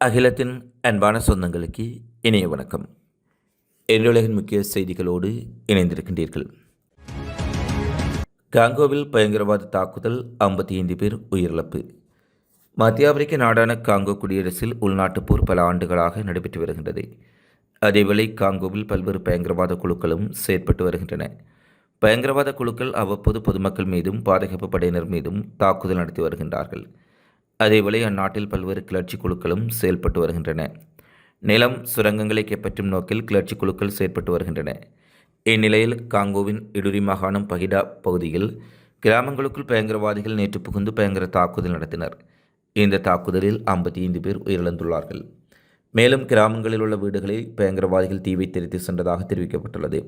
அகிலத்தின் அன்பான சொந்தங்களுக்கு இணைய வணக்கம். என்றுலகின் முக்கிய செய்திகளோடு இணைந்திருக்கின்றீர்கள். காங்கோவில் பயங்கரவாத தாக்குதல் ஐம்பத்தி ஐந்து பேர் உயிரிழப்பு. மத்திய ஆப்பிரிக்க நாடான காங்கோ குடியரசில் உள்நாட்டுப் போர் பல ஆண்டுகளாக நடைபெற்று வருகின்றது. அதேவேளை காங்கோவில் பல்வேறு பயங்கரவாத குழுக்களும் செயற்பட்டு வருகின்றன. பயங்கரவாத குழுக்கள் அவ்வப்போது பொதுமக்கள் மீதும் பாதுகாப்பு படையினர் மீதும் தாக்குதல் நடத்தி வருகின்றார்கள். அதேபோல அந்நாட்டில் பல்வேறு கிளர்ச்சி குழுக்களும் செயல்பட்டு வருகின்றன. நிலம் சுரங்கங்களை கைப்பற்றும் நோக்கில் கிளர்ச்சி குழுக்கள் செயற்பட்டு வருகின்றன. இந்நிலையில் காங்கோவின் இடுரி மாகாணம் பகிடா பகுதியில் கிராமங்களுக்குள் பயங்கரவாதிகள் நேற்று புகுந்து பயங்கர தாக்குதல் நடத்தினர். இந்த தாக்குதலில் ஐம்பத்தி ஐந்து பேர் உயிரிழந்துள்ளார்கள். மேலும் கிராமங்களில் உள்ள வீடுகளில் பயங்கரவாதிகள் தீ வைத்தெரித்து சென்றதாக தெரிவிக்கப்பட்டுள்ளது.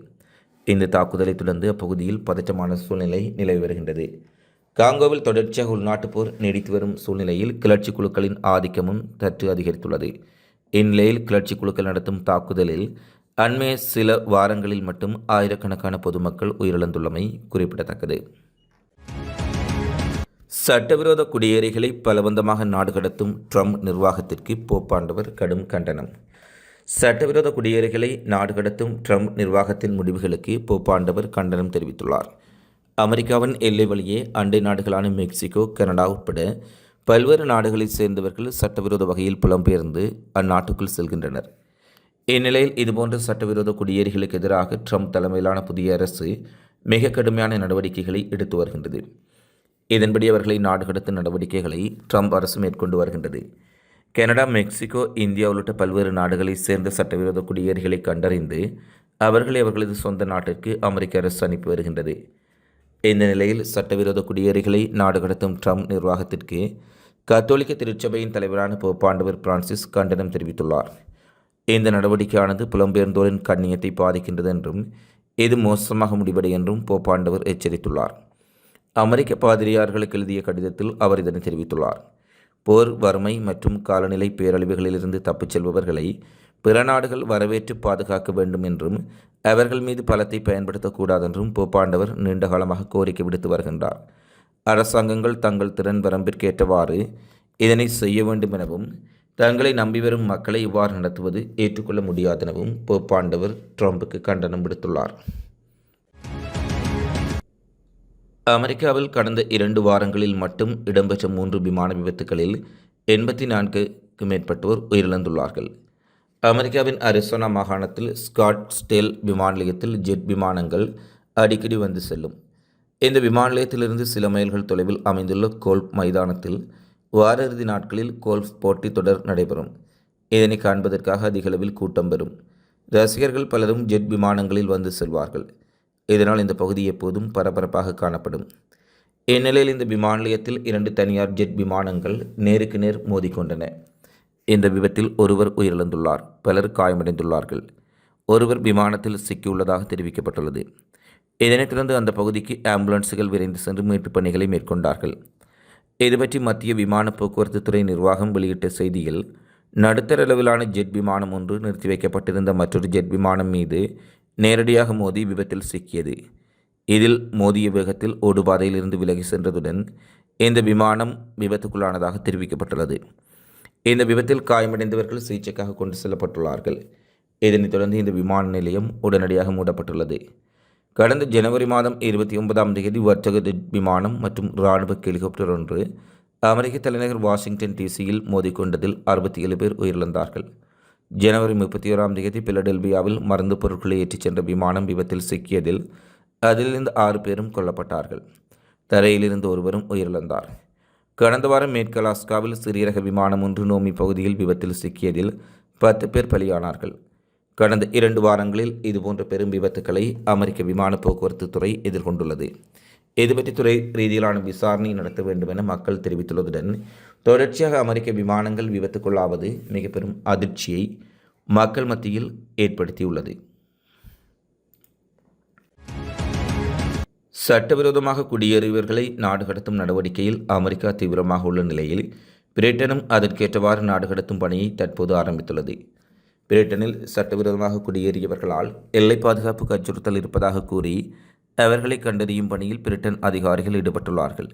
இந்த தாக்குதலை தொடர்ந்து அப்பகுதியில் பதற்றமான சூழ்நிலை நிலவி வருகின்றது. காங்கோவில் தொடர்ச்சியாக உள்நாட்டுப் போர் நீடித்து வரும் சூழ்நிலையில் கிளர்ச்சி குழுக்களின் ஆதிக்கமும் சற்று அதிகரித்துள்ளது. இந்நிலையில் கிளர்ச்சி குழுக்கள் நடத்தும் தாக்குதலில் அண்மைய சில வாரங்களில் மட்டும் ஆயிரக்கணக்கான பொதுமக்கள் உயிரிழந்துள்ளமை குறிப்பிடத்தக்கது. சட்டவிரோத குடியேறிகளை பலவந்தமாக நாடு கடத்தும் ட்ரம்ப் நிர்வாகத்திற்கு போப்பாண்டவர் கடும் கண்டனம். சட்டவிரோத குடியேறிகளை நாடு கடத்தும் ட்ரம்ப் நிர்வாகத்தின் முடிவுகளுக்கு போப்பாண்டவர் கண்டனம் தெரிவித்துள்ளார். அமெரிக்காவின் எல்லை வழியே அண்டை நாடுகளான மெக்சிகோ கனடா உட்பட பல்வேறு நாடுகளைச் சேர்ந்தவர்கள் சட்டவிரோத வகையில் புலம்பெயர்ந்து அந்நாட்டுக்குள் செல்கின்றனர். இந்நிலையில் இதுபோன்ற சட்டவிரோத குடியேறிகளுக்கு எதிராக ட்ரம்ப் தலைமையிலான புதிய அரசு மிக கடுமையான நடவடிக்கைகளை எடுத்து வருகின்றது. இதன்படி அவர்களை நாடு கடத்தும் நடவடிக்கைகளை ட்ரம்ப் அரசு மேற்கொண்டு வருகின்றது. கனடா மெக்சிகோ இந்தியா உள்ளிட்ட பல்வேறு நாடுகளைச் சேர்ந்த சட்டவிரோத குடியேறிகளை கண்டறிந்து அவர்களை அவர்களது சொந்த நாட்டிற்கு அமெரிக்க அரசு அனுப்பி வருகின்றது. இந்த நிலையில் சட்டவிரோத குடியேறிகளை நாடு கடத்தும் ட்ரம்ப் நிர்வாகத்திற்கு கத்தோலிக்க திருச்சபையின் தலைவரான போப்பாண்டவர் பிரான்சிஸ் கண்டனம் தெரிவித்துள்ளார். இந்த நடவடிக்கையானது புலம்பெயர்ந்தோரின் கண்ணியத்தை பாதிக்கின்றது என்றும் இது மோசமாக முடிவடை என்றும் போப்பாண்டவர் எச்சரித்துள்ளார். அமெரிக்க பாதிரியார்களுக்கு எழுதிய கடிதத்தில் அவர் இதனை தெரிவித்துள்ளார். போர் வறுமை மற்றும் காலநிலை பேரழிவுகளிலிருந்து தப்பிச் செல்பவர்களை பிற நாடுகள் வரவேற்று பாதுகாக்க வேண்டும் என்றும் அவர்கள் மீது பலத்தை பயன்படுத்தக்கூடாதென்றும் போப்பாண்டவர் நீண்டகாலமாக கோரிக்கை விடுத்து வருகின்றார். அரசாங்கங்கள் தங்கள் திறன் வரம்பிற்கேற்றவாறு இதனை செய்ய வேண்டும் எனவும் தங்களை நம்பி வரும் மக்களை இவ்வாறு நடத்துவது ஏற்றுக்கொள்ள முடியாதெனவும் போப்பாண்டவர் ட்ரம்புக்கு கண்டனம் விடுத்துள்ளார். அமெரிக்காவில் கடந்த இரண்டு வாரங்களில் மட்டும் இடம்பெற்ற மூன்று விமான விபத்துகளில் எண்பத்தி நான்குக்கு மேற்பட்டோர் உயிரிழந்துள்ளார்கள். அமெரிக்காவின் அரிசோனா மாகாணத்தில் ஸ்காட் ஸ்டேல் விமான நிலையத்தில் ஜெட் விமானங்கள் அடிக்கடி வந்து செல்லும். இந்த விமான நிலையத்திலிருந்து சில மைல்கள் தொலைவில் அமைந்துள்ள கோல்ஃப் மைதானத்தில் வார இறுதி நாட்களில் கோல்ஃப் போட்டி தொடர் நடைபெறும். இதனை காண்பதற்காக அதிகளவில் கூட்டம் பெறும். ரசிகர்கள் பலரும் ஜெட் விமானங்களில் வந்து செல்வார்கள். இதனால் இந்த பகுதி எப்போதும் பரபரப்பாக காணப்படும். இந்நிலையில் இந்த விமான நிலையத்தில் இரண்டு தனியார் ஜெட் விமானங்கள் நேருக்கு நேர் மோதிக்கொண்டன. இந்த விபத்தில் ஒருவர் உயிரிழந்துள்ளார். பலர் காயமடைந்துள்ளார்கள். ஒருவர் விமானத்தில் சிக்கியுள்ளதாக தெரிவிக்கப்பட்டுள்ளது. இதனைத் தொடர்ந்து அந்த பகுதிக்கு ஆம்புலன்ஸுகள் விரைந்து சென்று மீட்புப் பணிகளை மேற்கொண்டார்கள். இதுபற்றி மத்திய விமான போக்குவரத்து துறை நிர்வாகம் வெளியிட்ட செய்தியில் நடுத்தர அளவிலான ஜெட் விமானம் ஒன்று நிறுத்தி வைக்கப்பட்டிருந்த மற்றொரு ஜெட் விமானம் மீது நேரடியாக மோதி விபத்தில் சிக்கியது. இதில் மோதிய வேகத்தில் ஓடுபாதையிலிருந்து விலகி சென்றதுடன் இந்த விமானம் விபத்துக்குள்ளானதாக தெரிவிக்கப்பட்டுள்ளது. இந்த விபத்தில் காயமடைந்தவர்கள் சிகிச்சைக்காக கொண்டு செல்லப்பட்டுள்ளார்கள். இதனைத் தொடர்ந்து இந்த விமான நிலையம் உடனடியாக மூடப்பட்டுள்ளது. கடந்த ஜனவரி மாதம் இருபத்தி ஒன்பதாம் தேதி வர்த்தக விமானம் மற்றும் இராணுவ ஹெலிகாப்டர் ஒன்று அமெரிக்க தலைநகர் வாஷிங்டன் டிசியில் மோதிக்கொண்டதில் அறுபத்தி ஏழு பேர் உயிரிழந்தார்கள். ஜனவரி முப்பத்தி ஓராம் தேதி பிலடெல்பியாவில் மருந்து பொருட்களை ஏற்றிச் சென்ற விமானம் விபத்தில் சிக்கியதில் அதிலிருந்து ஆறு பேரும் கொல்லப்பட்டார்கள். தரையிலிருந்து ஒருவரும் உயிரிழந்தார். கடந்த வாரம் மேற்கு அலாஸ்காவில் விமானம் ஒன்று நோமி பகுதியில் விபத்தில் சிக்கியதில் பத்து பேர் பலியானார்கள். கடந்த இரண்டு வாரங்களில் இதுபோன்ற பெரும் விபத்துக்களை அமெரிக்க விமான போக்குவரத்து துறை எதிர்கொண்டுள்ளது. எதிர்பற்றி துறை ரீதியிலான விசாரணை நடத்த வேண்டும் என மக்கள் தெரிவித்துள்ளதுடன் தொடர்ச்சியாக அமெரிக்க விமானங்கள் விபத்துக்குள்ளாவது மிக பெரும் அதிர்ச்சியை மக்கள் மத்தியில் ஏற்படுத்தியுள்ளது. சட்டவிரோதமாக குடியேறியவர்களை நாடு கடத்தும் நடவடிக்கையில் அமெரிக்கா தீவிரமாக உள்ள நிலையில் பிரிட்டனும் அதற்கேற்றவாறு நாடு கடத்தும் பணியை தற்போது ஆரம்பித்துள்ளது. பிரிட்டனில் சட்டவிரோதமாக குடியேறியவர்களால் எல்லை பாதுகாப்புக்கு அச்சுறுத்தல் இருப்பதாக கூறி அவர்களை கண்டறியும் பணியில் பிரிட்டன் அதிகாரிகள் ஈடுபட்டுள்ளார்கள்.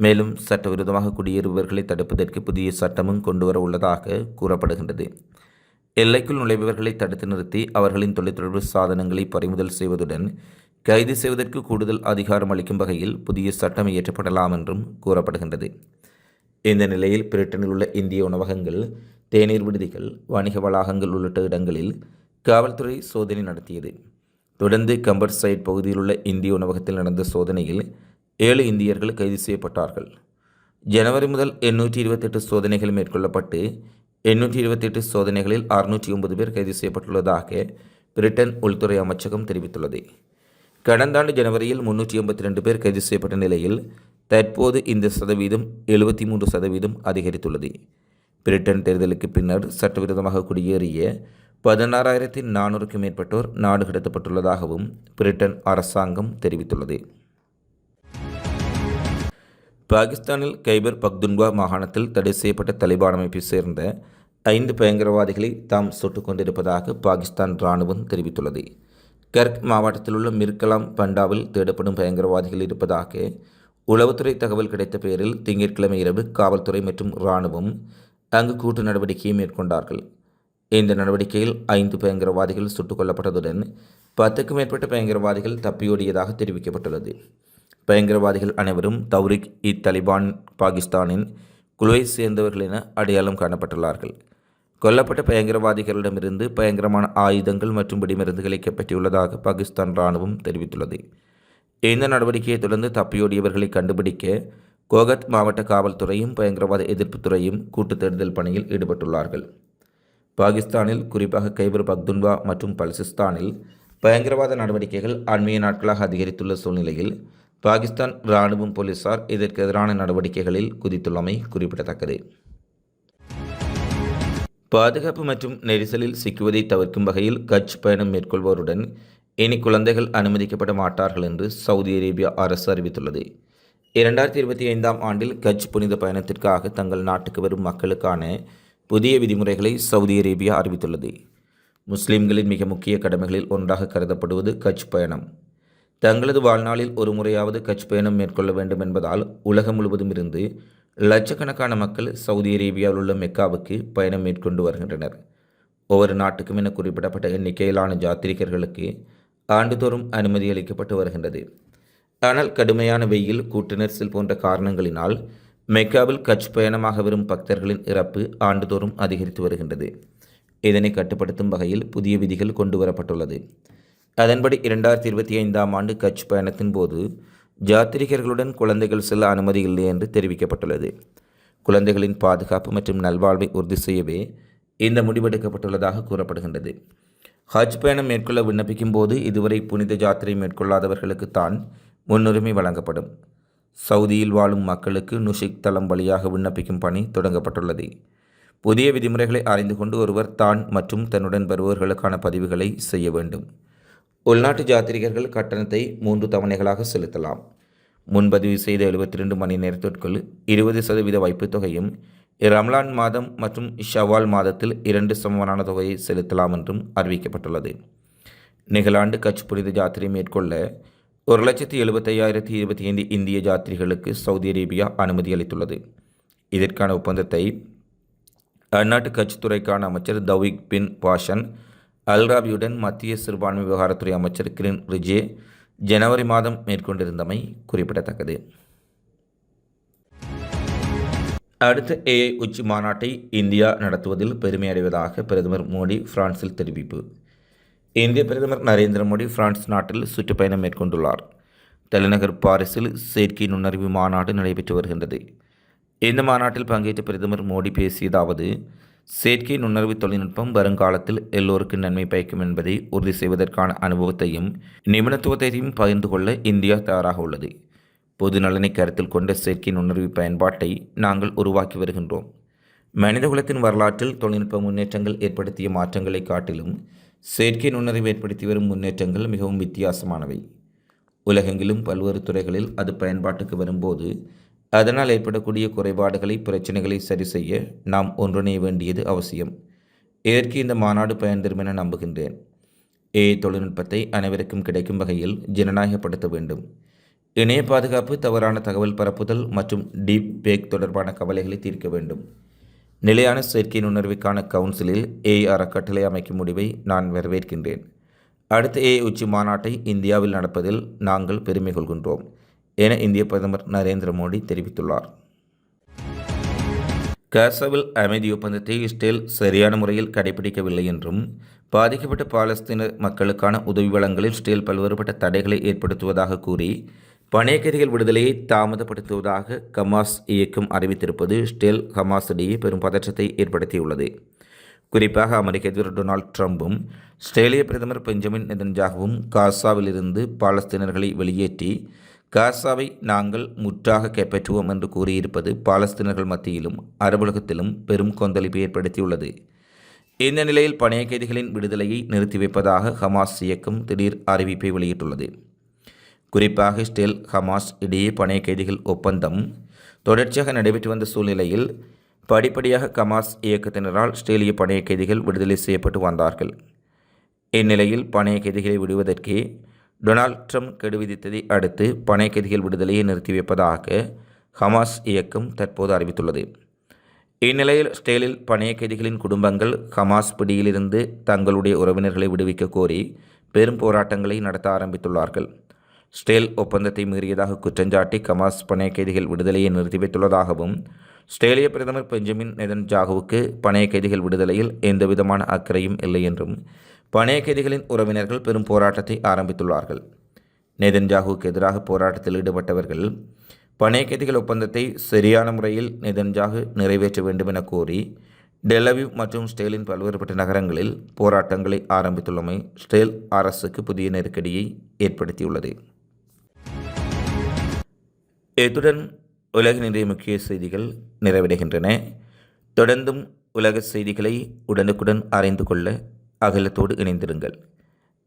மேலும் சட்டவிரோதமாக குடியேறுபவர்களை தடுப்பதற்கு புதிய சட்டமும் கொண்டுவர உள்ளதாக கூறப்படுகின்றது. எல்லைக்குள் நுழைபவர்களை தடுத்து நிறுத்தி அவர்களின் தொலைத்தொடர்பு சாதனங்களை பறிமுதல் செய்வதுடன் கைது செய்வதற்கு கூடுதல் அதிகாரம் அளிக்கும் வகையில் புதிய சட்டம் இயற்றப்படலாம் என்றும் கூறப்படுகின்றது. இந்த நிலையில் பிரிட்டனில் உள்ள இந்திய உணவகங்கள் தேநீர் விடுதிகள் வணிக வளாகங்கள் உள்ளிட்ட இடங்களில் காவல்துறை சோதனை நடத்தியது. தொடர்ந்து கம்பர் சைட் பகுதியில் உள்ள இந்திய உணவகத்தில் நடந்த சோதனையில் ஏழு இந்தியர்கள் கைது செய்யப்பட்டார்கள். ஜனவரி முதல் எண்ணூற்றி இருபத்தெட்டு சோதனைகள் மேற்கொள்ளப்பட்டு எண்ணூற்றி இருபத்தெட்டு சோதனைகளில் அறுநூற்றி ஒன்பது பேர் கைது செய்யப்பட்டுள்ளதாக பிரிட்டன் உள்துறை அமைச்சகம் தெரிவித்துள்ளது. கடந்த ஆண்டு ஜனவரியில் முன்னூற்றி எண்பத்தி ரெண்டு பேர் கைது செய்யப்பட்ட நிலையில் தற்போது இந்த சதவீதம் எழுபத்தி மூன்று சதவீதம் அதிகரித்துள்ளது. பிரிட்டன் தேர்தலுக்கு பின்னர் சட்டவிரோதமாக குடியேறிய பதினாறாயிரத்தி நானூறுக்கும் மேற்பட்டோர் நாடு கடத்தப்பட்டுள்ளதாகவும் பிரிட்டன் அரசாங்கம் தெரிவித்துள்ளது. பாகிஸ்தானில் கைபர் பக்துன்வா மாகாணத்தில் தடை செய்யப்பட்ட தலிபான் அமைப்பை சேர்ந்த ஐந்து பயங்கரவாதிகளை தாம் சுட்டுக் கொண்டிருப்பதாக பாகிஸ்தான் இராணுவம் தெரிவித்துள்ளது. கர்க் மாவட்டத்தில் உள்ள மிர்கலாம் பண்டாவில் தேடப்படும் பயங்கரவாதிகள் இருப்பதாக உளவுத்துறை தகவல் கிடைத்த பெயரில் திங்கட்கிழமை இரவு காவல்துறை மற்றும் இராணுவம் அங்கு கூட்டு நடவடிக்கையை மேற்கொண்டார்கள். இந்த நடவடிக்கையில் ஐந்து பயங்கரவாதிகள் சுட்டுக் கொல்லப்பட்டதுடன் பத்துக்கும் மேற்பட்ட பயங்கரவாதிகள் தப்பியோடியதாக தெரிவிக்கப்பட்டுள்ளது. பயங்கரவாதிகள் அனைவரும் தௌரிக் இ தலிபான் பாகிஸ்தானின் குழுவை சேர்ந்தவர்கள் என அடையாளம் காணப்பட்டுள்ளார்கள். கொல்லப்பட்ட பயங்கரவாதிகளிடமிருந்து பயங்கரமான ஆயுதங்கள் மற்றும் வெடிமருந்துகளை கைப்பற்றியுள்ளதாக பாகிஸ்தான் இராணுவம் தெரிவித்துள்ளது. இந்த நடவடிக்கையை தொடர்ந்து தப்பியோடியவர்களை கண்டுபிடிக்க கோகத் மாவட்ட காவல்துறையும் பயங்கரவாத எதிர்ப்புத்துறையும் கூட்டு தேடுதல் பணியில் ஈடுபட்டுள்ளார்கள். பாகிஸ்தானில் குறிப்பாக கைபர் பக்துன்வா மற்றும் பல்சிஸ்தானில் பயங்கரவாத நடவடிக்கைகள் அண்மைய நாட்களாக அதிகரித்துள்ள சூழ்நிலையில் பாகிஸ்தான் இராணுவம் போலீசார் இதற்கு எதிரான நடவடிக்கைகளில் குதித்துள்ளமை குறிப்பிடத்தக்கது. பாதுகாப்பு மற்றும் நெரிசலில் சிக்குவதை தவிர்க்கும் வகையில் கட்ச் பயணம் மேற்கொள்வோருடன் இனி குழந்தைகள் அனுமதிக்கப்பட மாட்டார்கள் என்று சவுதி அரேபியா அரசு அறிவித்துள்ளது. இரண்டாயிரத்தி இருபத்தி ஐந்தாம் ஆண்டில் கட்ச் புனித பயணத்திற்காக தங்கள் நாட்டுக்கு வரும் மக்களுக்கான புதிய விதிமுறைகளை சவுதி அரேபியா அறிவித்துள்ளது. முஸ்லிம்களின் மிக முக்கிய கடமைகளில் ஒன்றாக கருதப்படுவது கட்ச் பயணம். தங்களது வாழ்நாளில் ஒரு முறையாவது கட்ச் பயணம் மேற்கொள்ள வேண்டும் என்பதால் உலகம் முழுவதும் இருந்து லட்சக்கணக்கான மக்கள் சவுதி அரேபியாவில் உள்ள மெக்காவுக்கு பயணம் மேற்கொண்டு வருகின்றனர். ஒவ்வொரு நாட்டுக்கும் என குறிப்பிடப்பட்ட எண்ணிக்கையிலான ஜாத்திரிகர்களுக்கு ஆண்டுதோறும் அனுமதி அளிக்கப்பட்டு வருகின்றது. ஆனால் கடுமையான வெயில் கூட்டு நெரிசல் போன்ற காரணங்களினால் மெக்காவில் கட்ச் பயணமாக வரும் பக்தர்களின் இறப்பு ஆண்டுதோறும் அதிகரித்து வருகின்றது. இதனை கட்டுப்படுத்தும் வகையில் புதிய விதிகள் கொண்டு வரப்பட்டுள்ளது. அதன்படி இரண்டாயிரத்தி இருபத்தி ஐந்தாம் ஆண்டு கட்ச் பயணத்தின் போது ஜாத்திரிகர்களுடன் குழந்தைகள் செல்ல அனுமதி இல்லை என்று தெரிவிக்கப்பட்டுள்ளது. குழந்தைகளின் பாதுகாப்பு மற்றும் நல்வாழ்வை உறுதி செய்யவே இந்த முடிவெடுக்கப்பட்டுள்ளதாக கூறப்படுகின்றது. ஹஜ் பயணம் மேற்கொள்ள விண்ணப்பிக்கும் போது இதுவரை புனித ஜாத்திரை மேற்கொள்ளாதவர்களுக்கு தான் முன்னுரிமை வழங்கப்படும். சவுதியில் வாழும் மக்களுக்கு நுஷிக் தளம் வழியாக விண்ணப்பிக்கும் பணி தொடங்கப்பட்டுள்ளது. புதிய விதிமுறைகளை அறிந்து கொண்டு ஒருவர் தான் மற்றும் தன்னுடன் வருபவர்களுக்கான பதிவுகளை செய்ய வேண்டும். உள்நாட்டு ஜாத்திரிகர்கள் கட்டணத்தை மூன்று தவணைகளாக செலுத்தலாம். முன்பதிவு செய்த எழுபத்தி ரெண்டு மணி நேரத்திற்குள் இருபது சதவீத வைப்புத் தொகையும் ரம்லான் மாதம் மற்றும் ஷவால் மாதத்தில் இரண்டு சமமான தொகையை செலுத்தலாம் என்றும் அறிவிக்கப்பட்டுள்ளது. நிகழாண்டு கட்ச் புனித ஜாத்திரை மேற்கொள்ள ஒரு லட்சத்தி எழுபத்தையாயிரத்தி இருபத்தி ஐந்து இந்திய ஜாத்திரிகளுக்கு சவுதி அரேபியா அனுமதி அளித்துள்ளது. இதற்கான ஒப்பந்தத்தை அந்நாட்டு கட்சி துறைக்கான அமைச்சர் தௌவிக் பின் பாஷன் அல்ராபியுடன் மத்திய சிறுபான்மை விவகாரத்துறை அமைச்சர் கிரின் ரிஜே ஜனவரி மாதம் மேற்கொண்டிருந்தமை குறிப்பிடத்தக்கது. அடுத்த ஏஐ உச்சி மாநாட்டை இந்தியா நடத்துவதில் பெருமை அடைவதாக பிரதமர் மோடி பிரான்சில் தெரிவிப்பு. இந்திய பிரதமர் நரேந்திர மோடி பிரான்ஸ் நாட்டில் சுற்றுப்பயணம் மேற்கொண்டுள்ளார். தலைநகர் பாரிஸில் செயற்கை நுண்ணறிவு மாநாடு நடைபெற்று வருகின்றது. இந்த மாநாட்டில் பங்கேற்ற பிரதமர் மோடி பேசியதாவது செயற்கை நுண்ணறிவு தொழில்நுட்பம் வருங்காலத்தில் எல்லோருக்கும் நன்மை பயக்கும் என்பதை உறுதி செய்வதற்கான அனுபவத்தையும் நிபுணத்துவத்தையும் பகிர்ந்து கொள்ள இந்தியா தயாராக உள்ளது. பொது நலனை கருத்தில் கொண்ட செயற்கை நுண்ணறிவு பயன்பாட்டை நாங்கள் உருவாக்கி வருகின்றோம். மனிதகுலத்தின் வரலாற்றில் தொழில்நுட்ப முன்னேற்றங்கள் ஏற்படுத்திய மாற்றங்களை காட்டிலும் செயற்கை நுண்ணறிவு ஏற்படுத்தி வரும் முன்னேற்றங்கள் மிகவும் வித்தியாசமானவை. உலகெங்கிலும் பல்வேறு துறைகளில் அது பயன்பாட்டுக்கு வரும்போது அதனால் ஏற்படக்கூடிய குறைபாடுகளை பிரச்சனைகளை சரி செய்ய நாம் ஒன்றிணைய வேண்டியது அவசியம். இதற்கு இந்த மாநாடு பயன்தரும் என நம்புகின்றேன். ஏஐ தொழில்நுட்பத்தை அனைவருக்கும் கிடைக்கும் வகையில் ஜனநாயகப்படுத்த வேண்டும். இணைய பாதுகாப்பு தவறான தகவல் பரப்புதல் மற்றும் டீப் பேக் தொடர்பான கவலைகளை தீர்க்க வேண்டும். நிலையான செயற்கை நுண்ணறிவுக்கான கவுன்சிலில் ஏஐ அறக்கட்டளை அமைக்கும் முடிவை நான் வரவேற்கின்றேன். அடுத்த ஏ உச்சி மாநாட்டை இந்தியாவில் நடப்பதில் நாங்கள் பெருமை கொள்கின்றோம். என இந்திய பிரதமர் நரேந்திர மோடி தெரிவித்துள்ளார். காசாவில் அமைதி ஒப்பந்தத்தை இஸ்ரேல் சரியான முறையில் கடைபிடிக்கவில்லை என்றும் பாதிக்கப்பட்ட பாலஸ்தீன மக்களுக்கான உதவி வழங்கலில் இஸ்ரேல் பல்வேறுபட்ட தடைகளை ஏற்படுத்துவதாக கூறி பணைய கைதிகள் விடுதலையை தாமதப்படுத்துவதாக கமாஸ் இயக்கம் அறிவித்திருப்பது இஸ்ரேல் ஹமாஸ் இடையே பெரும் பதற்றத்தை ஏற்படுத்தியுள்ளது. குறிப்பாக அமெரிக்க அதிபர் டொனால்ட் ட்ரம்பும் இஸ்ரேலிய பிரதமர் பெஞ்சமின் நெதன்ஜாகவும் காசாவிலிருந்து பாலஸ்தீனர்களை வெளியேற்றி காசாவை நாங்கள் முற்றாக கைப்பற்றுவோம் என்று கூறியிருப்பது பாலஸ்தீனர்கள் மத்தியிலும் அரபுலகத்திலும் பெரும் கொந்தளிப்பை ஏற்படுத்தியுள்ளது. இந்த நிலையில் பணைய கைதிகளின் விடுதலையை நிறுத்தி வைப்பதாக ஹமாஸ் இயக்கம் திடீர் அறிவிப்பை வெளியிட்டுள்ளது. குறிப்பாக ஸ்டெல் ஹமாஸ் இடையே பணைய கைதிகள் ஒப்பந்தம் தொடர்ச்சியாக நடைபெற்று வந்த சூழ்நிலையில் படிப்படியாக ஹமாஸ் இயக்கத்தினரால் ஸ்டேலிய பணைய கைதிகள் விடுதலை செய்யப்பட்டு வந்தார்கள். இந்நிலையில் பணைய கைதிகளை விடுவதற்கே டொனால்ட் ட்ரம்ப் கெடுவிதித்ததை அடுத்து பனை விடுதலையை நிறுத்தி வைப்பதாக ஹமாஸ் இயக்கம் தற்போது அறிவித்துள்ளது. இந்நிலையில் ஸ்டேலில் பணைய கைதிகளின் குடும்பங்கள் ஹமாஸ் பிடியிலிருந்து தங்களுடைய உறவினர்களை விடுவிக்க கோரி பெரும் போராட்டங்களை நடத்த ஆரம்பித்துள்ளார்கள். ஸ்டேல் ஒப்பந்தத்தை மீறியதாக குற்றஞ்சாட்டி ஹமாஸ் பணைய கைதிகள் விடுதலையை நிறுத்தி வைத்துள்ளதாகவும் ஸ்டேலிய பிரதமர் பெஞ்சமின் நெதன் ஜாகுவுக்கு பணைய கைதிகள் விடுதலையில் எந்தவிதமான அக்கறையும் இல்லை என்றும் பணைய கைதிகளின் உறவினர்கள் பெரும் போராட்டத்தை ஆரம்பித்துள்ளார்கள். நெதன்ஜாகுவுக்கு எதிராக போராட்டத்தில் ஈடுபட்டவர்கள் பணைய கைதிகள் ஒப்பந்தத்தை சரியான முறையில் நெதன்ஜாகு நிறைவேற்ற வேண்டும் என கோரி டெலவிவ் மற்றும் ஸ்டேலின் பல்வேறுபட்ட நகரங்களில் போராட்டங்களை ஆரம்பித்துள்ளமை ஸ்டேல் அரசுக்கு புதிய நெருக்கடியை ஏற்படுத்தியுள்ளது. இத்துடன் உலக முக்கிய செய்திகள் நிறைவடைகின்றன. தொடர்ந்தும் உலக செய்திகளை உடனுக்குடன் அறிந்து கொள்ள அகலத்தோடு இணைந்திருங்கள்.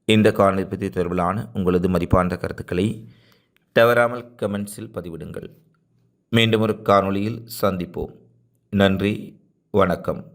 இந்த காணொலி பற்றி தொடர்பிலான உங்களது மதிப்பான கருத்துக்களை தவறாமல் கமெண்ட்ஸில் பதிவிடுங்கள். மீண்டும் ஒரு காணொளியில் சந்திப்போம். நன்றி வணக்கம்.